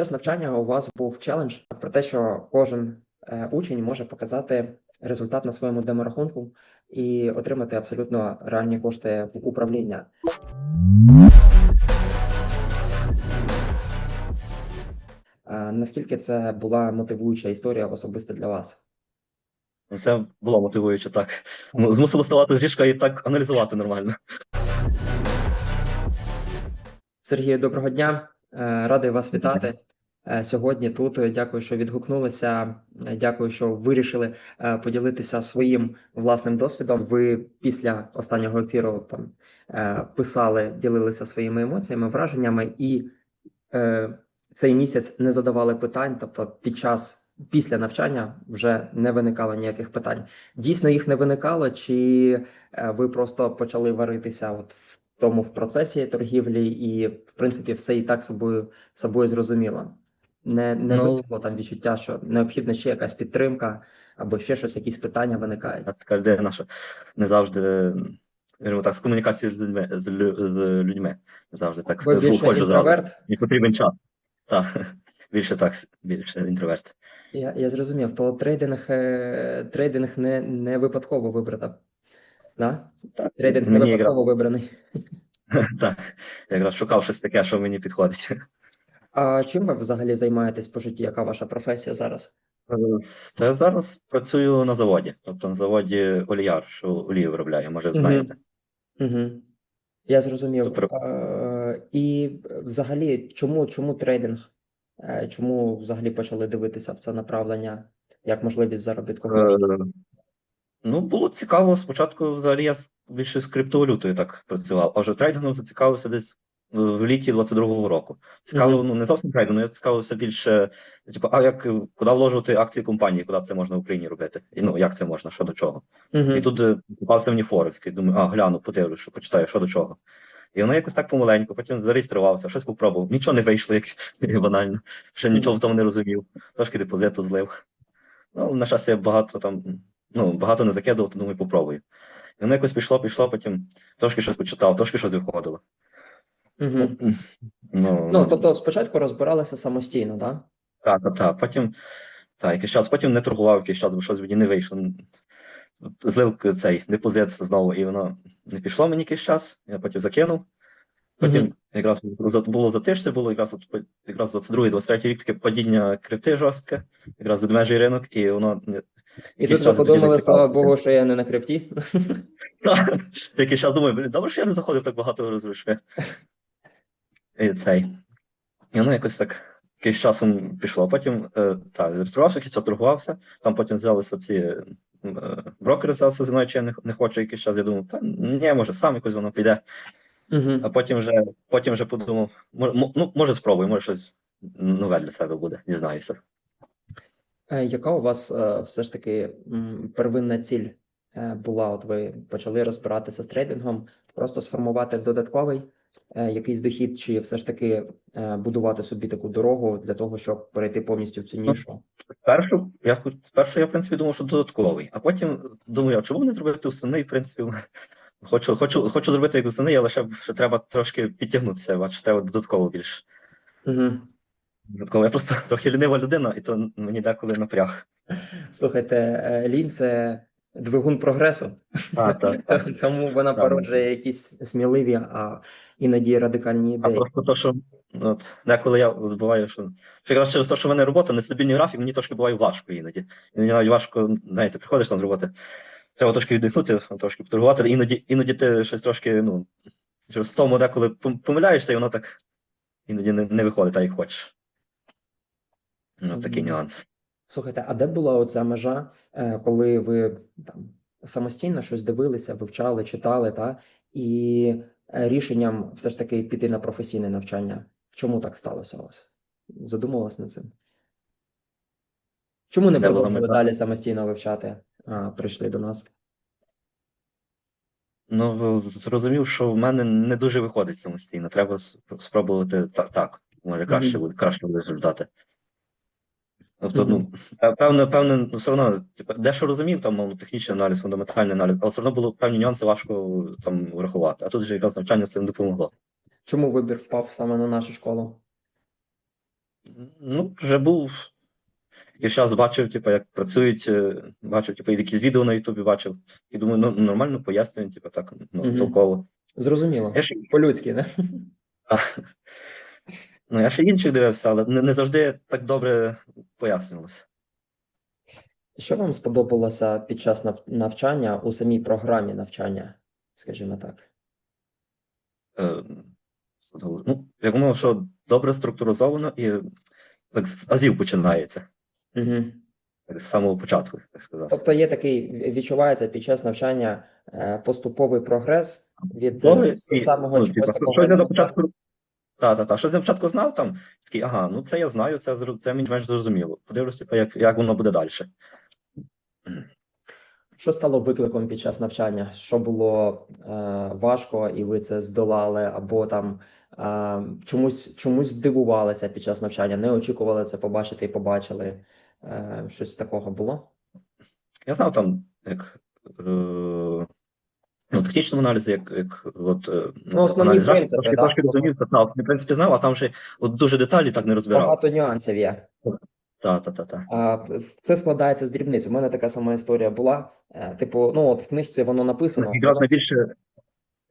час навчання у вас був челендж про те, що кожен е, учень може показати результат на своєму деморахунку і отримати абсолютно реальні кошти управління. Е, Наскільки це була мотивуюча історія особисто для вас? Ну, Це було мотивуюче так. Ну, Змусило ставати з ліжка і так аналізувати нормально. Сергію, доброго дня. Е, Радий вас вітати сьогодні тут. Дякую, що відгукнулися. Е, Дякую, що вирішили е, поділитися своїм власним досвідом. Ви після останнього ефіру там е, писали, ділилися своїми емоціями, враженнями, і е, цей місяць не задавали питань. Тобто, під час після навчання вже не виникало ніяких питань. Дійсно, їх не виникало, чи е, ви просто почали варитися от в тому в процесі торгівлі, і в принципі все і так собою собою зрозуміло. Не, не Ну- виникло там відчуття, що необхідна ще якась підтримка або ще щось, якісь питання виникають. Така людина, що не завжди, скажімо так, з комунікацією з людьми, з, з людьми. Не завжди так Ви зразу. Мені потрібен час. Так, більше так, більше інтроверт. Я, я зрозумів, то трейдинг, е, трейдинг не, не випадково вибрата. Да? Так, Трейдинг не випадково вибраний. так, якраз шукав щось таке, що мені підходить. А чим ви взагалі займаєтесь по житті? Яка ваша професія зараз? Е, То я зараз працюю на заводі, тобто на заводі Оліяр, що олію виробляє, може знаєте. Угу. Я зрозумів. Супер. Е, і взагалі, чому, чому трейдинг? Е, Чому взагалі почали дивитися в це направлення як можливість заробітку грошей? Ну, було цікаво. Спочатку взагалі я більше з криптовалютою так працював, а вже трейдингом зацікавився десь в літі 22-го року. Цікаво, ну не зовсім трейдингом, я цікавився більше, типу, а як е, куди вложувати акції компанії, куди це можна в Україні робити? І ну як це можна, що до чого. Мгм. І тут е, попався мені Форекс, і думаю, а гляну, подивлюсь, що почитаю, що до чого. І воно якось так помаленьку, потім зареєструвався, щось попробував. Нічого не вийшло, як банально. Ще нічого в тому не розумів. Трошки депозиту злив. Ну, на щастя, я багато там, ну, багато не закидував, то думаю, попробую. І воно якось пішло, пішло, потім трошки щось почитав, трошки щось виходило. Ну, ну, Ну, тобто спочатку розбиралися самостійно, так? так, так, так. Потім, так, якийсь час, потім не торгував якийсь час, бо щось мені не вийшло. Злив цей депозит знову, і воно не пішло мені якийсь час. Я потім закинув. Потім Мгм. якраз було за тиждень, було якраз от, якраз 22-23 рік таке падіння крипти жорстке, якраз ведмежий ринок, і воно не- І тут ви подумали, слава. Богу, що я не на крипті. Якийсь час думаю, блін, добре, що я не заходив так багато разів. І цей. І воно якось так якийсь часом пішло. Потім е, так, зареєструвався, якийсь час торгувався, там потім взялися ці е, брокери взявся зі мною, чи я не, не хочу якийсь час. Я думав, та ні, може, сам якось воно піде. Мгм. А потім вже, потім вже подумав, мо- мо- ну, може спробую, може щось нове для себе буде, дізнаюся. Е, Яка у вас е, все ж таки первинна ціль е, була? От ви почали розбиратися з трейдингом, просто сформувати додатковий е, якийсь дохід, чи все ж таки е, будувати собі таку дорогу для того, щоб перейти повністю в цю нішу? Спершу я спершу я, в принципі, думав, що додатковий, а потім думаю, а чому не зробити основний, в принципі, хочу, хочу, хочу зробити як основний, але ще, ще треба трошки підтягнутися, бачу, треба додатково більше. Угу. Додатково. Я просто трохи лінива людина, і то мені деколи напряг. Слухайте, е, лінь це двигун прогресу, Так, так, так. тому вона Так. породжує якісь сміливі, а іноді радикальні А ідеї. просто то, що от, деколи я буваю, що що якраз через те, що в мене робота, нестабільний графік, мені трошки буває важко іноді. Іноді навіть важко, знаєте, приходиш там з роботи, треба трошки віддихнути, трошки поторгувати, іноді, іноді ти щось трошки, ну, через тому деколи помиляєшся, і воно так іноді не, не виходить так, як хочеш. Ну, такий нюанс. Слухайте, а де була оця межа, е, коли ви там самостійно щось дивилися, вивчали, читали, та і е, рішенням все ж таки піти на професійне навчання? Чому так сталося у вас? Задумувалась над цим? Чому не продовжили далі самостійно вивчати, а прийшли до нас? Ну, зрозумів, що в мене не дуже виходить самостійно. Треба спробувати так, так. Може, краще буде, краще буде результати. Тобто, ну, певне, певне, ну, все одно, типу, дещо розумів, там, мовно, технічний аналіз, фундаментальний аналіз, але все одно було певні нюанси важко там врахувати. А тут вже якраз навчання з цим допомогло. Чому вибір впав саме на нашу школу? Ну, вже був. Я зараз бачив, типу, як працюють, е, бачив, типу, якісь відео на Ютубі бачив. І думаю, ну нормально пояснюють, типу, так, ну, Мгм. толково. Зрозуміло. Ще, По-людськи, не? Ну, я ще інших дивився, але не, не завжди так добре пояснювалося. Що вам сподобалося під час нав- навчання у самій програмі навчання, скажімо так? Е, ну, як воно, що добре структуризовано і так з азів починається, Угу. так, з самого початку, так сказати. Тобто є такий, відчувається під час навчання е, поступовий прогрес від Ну, самого ну, чогось типу, такого Що я на початку. Так, так, так. Щось я на початку знав там, такий, ага, ну це я знаю, це, це мені менш зрозуміло. Подивлюсь, типу, як, як воно буде далі. Що стало викликом під час навчання? Що було е, важко, і ви це здолали, або там е, чомусь чомусь здивувалися під час навчання, не очікували це побачити і побачили. Е, щось такого було? Я знав там, як е, ну, технічному аналізі, як, як от, е, Ну, основні аналіз принципи, трошки, да, трошки розумів, та, в принципі, знав, а там ще от дуже деталі так не розбирав. Багато нюансів є. Так, так, так, так. А, це складається з дрібниць. У мене така сама історія була. Е, Типу, ну от в книжці воно написано. Якраз найбільше,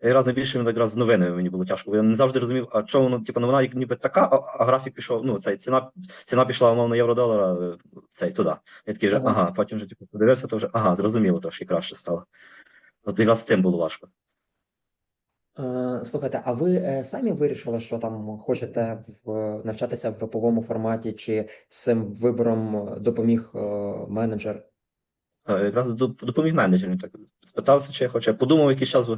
якраз найбільше якраз з новинами мені було тяжко, я не завжди розумів, а чого воно, типу, новина ніби така, а, а графік пішов, ну, цей, ціна, ціна пішла, умовно, євро-долара, е, цей, туди. Я такий вже, Ага. ага, потім вже, типу, подивився, то вже, ага, зрозуміло, трошки краще стало. От якраз з цим було важко. Е, Слухайте, а ви е, самі вирішили, що там хочете в, навчатися в груповому форматі, чи з цим вибором допоміг е, менеджер? Якраз допоміг менеджер, він так спитався, чи я хочу. Я подумав якийсь час,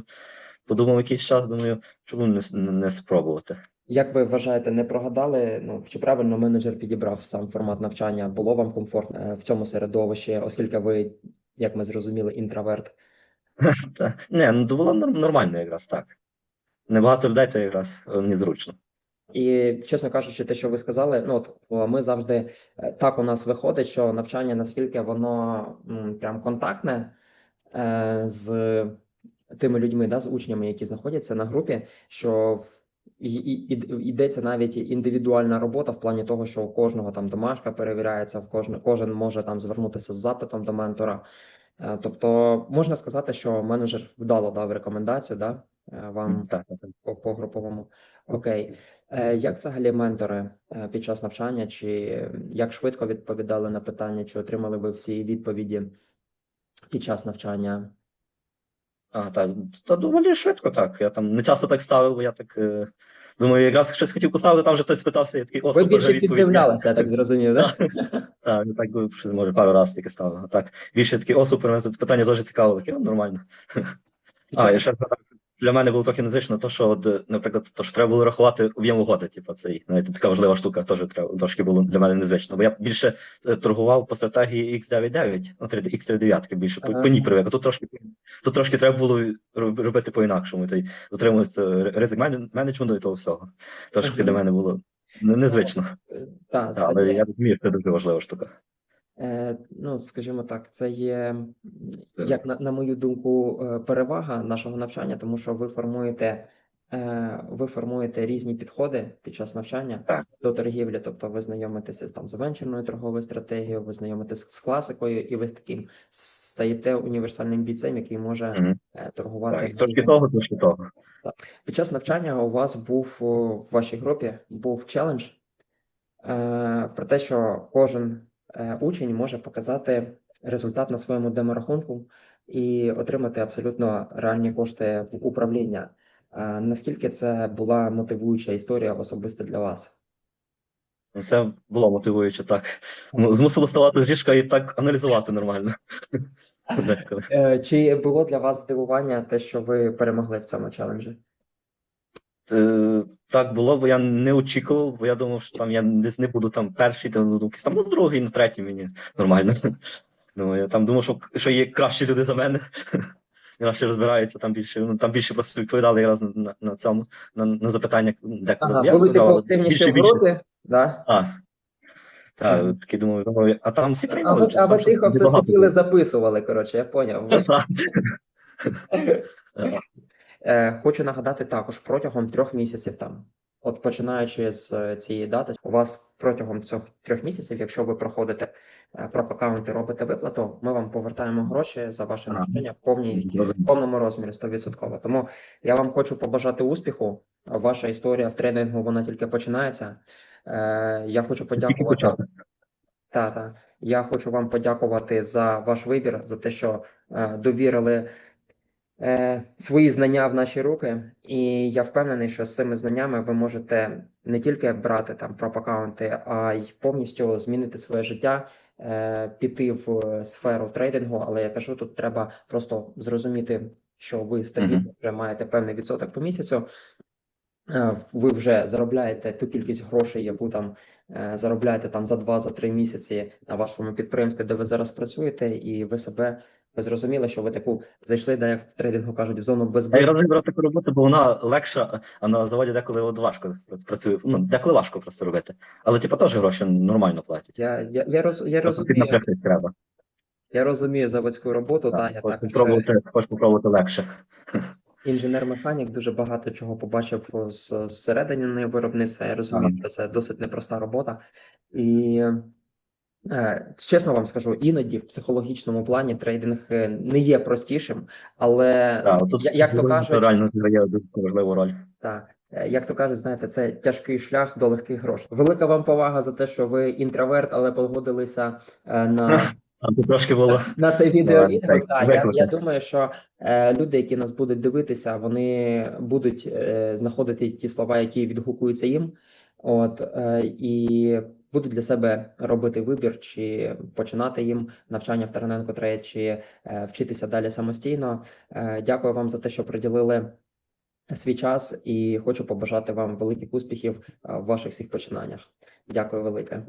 подумав якийсь час, думаю, чому не, не, спробувати. Як ви вважаєте, не прогадали? Ну чи правильно менеджер підібрав сам формат навчання? Було вам комфортно в цьому середовищі, оскільки ви, як ми зрозуміли, інтроверт? Не, ну то було нормально якраз так. Небагато людей, то якраз е, мені зручно. І чесно кажучи, те, що ви сказали, ну от ми завжди е, так у нас виходить, що навчання наскільки воно м, прям контактне е, з тими людьми, да, з учнями, які знаходяться на групі, що і, і, і- йдеться навіть індивідуальна робота в плані того, що у кожного там домашка перевіряється, в кожен, кожен може там звернутися з запитом до ментора. Е, Тобто можна сказати, що менеджер вдало дав рекомендацію, да, е, вам Так, так, так. по, по груповому. Окей. Е, Як взагалі ментори під час навчання, чи як швидко відповідали на питання, чи отримали ви всі відповіді під час навчання? А, так, та доволі швидко так. Я там не часто так ставив, бо я так е, думаю, якраз щось хотів поставити, там вже хтось спитався, я такий, о, Ви більше відповідь. піддивлялися, я так зрозумів, да? Так, так би, може пару разів тільки ставив. А Так, більше такі, о, супер, мене тут питання дуже цікаво, таке, нормально. А, і ще для мене було трохи незвично, то, що, от, наприклад, то, що треба було рахувати об'єм угоди, типу, цей, навіть така важлива штука, теж треба, трошки було для мене незвично. Бо я більше торгував по стратегії X99, ну, 3D X39, більше по, Ага. по ній привик. А тут трошки, тут трошки треба було робити по-інакшому. Той, утримуватися ризик мен- менеджменту і того всього. Трошки Ага. для мене було не- незвично. Е, Так, Так, це але є, я розумію, це дуже важлива штука. е, ну, скажімо так, це є, Так. як на, на мою думку, е, перевага нашого навчання, тому що ви формуєте, е, ви формуєте різні підходи під час навчання Так. до торгівлі, тобто ви знайомитеся там з венчурною торговою стратегією, ви знайомитесь з класикою, і ви з таким стаєте універсальним бійцем, який може Мгм. е, торгувати. Так, трошки різними- того, трошки того. Під час навчання у вас був в вашій групі був челендж е, про те, що кожен е, учень може показати результат на своєму деморахунку і отримати абсолютно реальні кошти управління. Е, наскільки це була мотивуюча історія особисто для вас? Ну, Це було мотивуюче так. Ну, Змусило ставати з ліжка і так аналізувати нормально. Е, Чи було для вас здивування те, що ви перемогли в цьому челенджі? Е, Так було, бо я не очікував, бо я думав, що там я десь не буду там перший, там, ну, там ну, другий, ну, третій мені нормально. Думаю, я там думав, що, що є кращі люди за мене. Краще розбираються, там більше, ну, там більше просто відповідали якраз на, на, цьому, на, на запитання деколи. Ага, були типу активніші в групі, да? А, так, такі думаю, думаю, а там всі приймали. а ви тихо все сиділи, записували, коротше, я поняв. Е, Хочу нагадати також протягом трьох місяців там, от починаючи з е, цієї дати, у вас протягом цих трьох місяців, якщо ви проходите е, проп-аккаунт і робите виплату, ми вам повертаємо гроші за ваше навчання в повній в повному розмірі 100%. Тому я вам хочу побажати успіху. Ваша історія в тренингу вона тільки починається. Е, Я хочу подякувати. Та, та. Я хочу вам подякувати за ваш вибір, за те, що е, довірили е, свої знання в наші руки. І я впевнений, що з цими знаннями ви можете не тільки брати там проп-аккаунти, а й повністю змінити своє життя, е, піти в е, сферу трейдингу. Але я кажу, тут треба просто зрозуміти, що ви стабільно вже маєте певний відсоток по місяцю. Е, Ви вже заробляєте ту кількість грошей, яку там е, заробляєте там за 2-3 місяці на вашому підприємстві, де ви зараз працюєте, і ви себе ви зрозуміли, що ви таку зайшли, де як в трейдингу кажуть, в зону Я і безпеки. разом таку роботу, бо вона легша, а на заводі деколи от важко працює. Ну, деколи важко просто робити. Але типу теж гроші нормально платять. Я, я, я, роз, я розумію, треба. я розумію заводську роботу, та я також попробувати, хочеш попробувати легше. Інженер-механік, дуже багато чого побачив з зсередини виробництва. Я розумію, що це досить непроста робота. І е, чесно вам скажу, іноді в психологічному плані трейдинг е, не є простішим, але Так, як то кажуть, реально зіграє дуже важливу роль. Так, Е, як то кажуть, знаєте, це тяжкий шлях до легких грошей. Велика вам повага за те, що ви інтроверт, але погодилися на, А трошки було. на цей відеовідео. так, Так, я, я думаю, що е, люди, які нас будуть дивитися, вони будуть е, знаходити ті слова, які відгукуються їм. От е, і будуть для себе робити вибір, чи починати їм навчання в Тараненко Трейд, чи е, вчитися далі самостійно. Е, дякую вам за те, що приділили свій час, і хочу побажати вам великих успіхів е, в ваших всіх починаннях. Дякую велике.